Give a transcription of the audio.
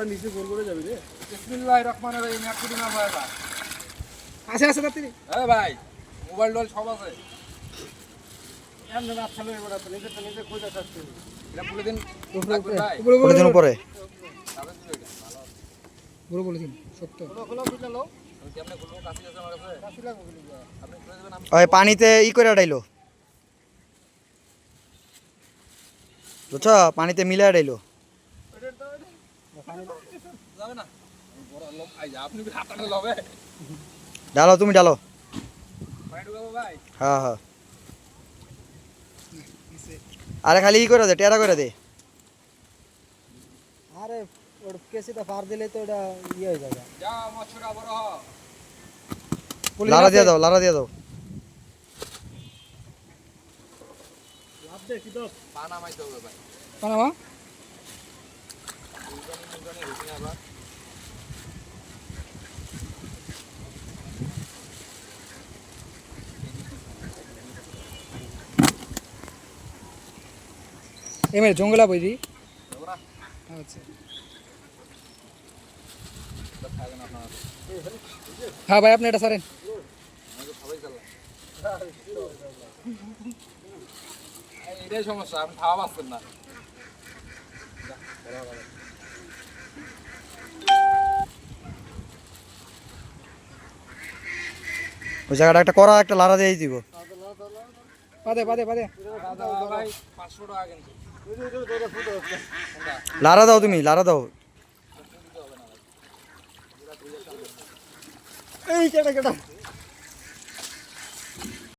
লারা নিচে গোল করে যাবে রে। বিসমিল্লাহির রহমানির রহিম এক কোটি না ভাই আছে আছে তাড়াতাড়ি। হ্যাঁ ভাই মোবাইল টোল সব আছে। এমন রাত চালু এবার আপনি নিজে তো নিজে খোঁজা থাকতে এটা বলে দিন উপরে বলে দিন উপরে পুরো বলে দিন সত্য পানিতে ই করে ডাইলো বুঝছ? পানিতে মিলে ডাইলো যাবে না বড় লোক আই আপনি কি হাতটা লবে ডালো তুমি ডালো। হ্যাঁ হ্যাঁ। আরে খালি ই করে দে টেরা করে দে। আরে ওর কেসিটা পার দিলে তো ওটা ইয়ে হয়ে যাবে। যা মছরা বড় লারা দিয়ে দাও লারা দিয়ে দাও। লাভ দে কি দোষ? পা নামাইতে ভাই। পানামা এমে জঙ্গলা বইরি ওরা আচ্ছা। হ্যাঁ ভাই আপনি এটা সারেন আমাকে সবাই চালান এই এটাই সমস্যা আপনি খাওয়া পাচ্ছেন না। ওই জায়গাটা একটা করা একটা লারা দিয়ে দিব। পাদে পাদে পাদে পাঁচশো টাকা কিন্তু। লারা দাও তুমি লারা দাও। এই কেটা কেটা।